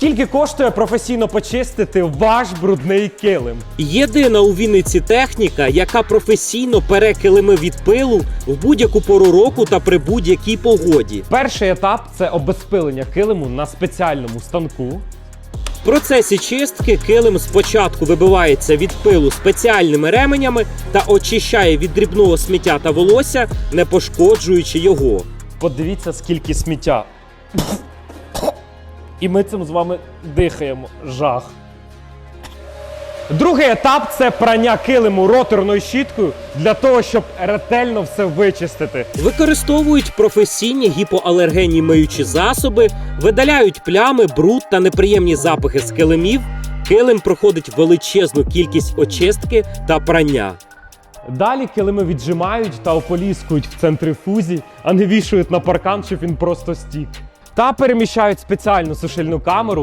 Скільки коштує професійно почистити ваш брудний килим? Єдина у Вінниці техніка, яка професійно пере килими від пилу в будь-яку пору року та при будь-якій погоді. Перший етап це обезпилення килиму на спеціальному станку. В процесі чистки килим спочатку вибивається від пилу спеціальними ременями та очищає від дрібного сміття та волосся, не пошкоджуючи його. Подивіться, скільки сміття. І ми цим з вами дихаємо. Жах. Другий етап це прання килиму роторною щіткою для того, щоб ретельно все вичистити. Використовують професійні гіпоалергенні миючі засоби, видаляють плями, бруд та неприємні запахи з килимів. Килим проходить величезну кількість очистки та прання. Далі килими віджимають та ополіскують в центрифузі, а не вішають на паркан, щоб він просто стік. Та переміщають спеціальну сушильну камеру,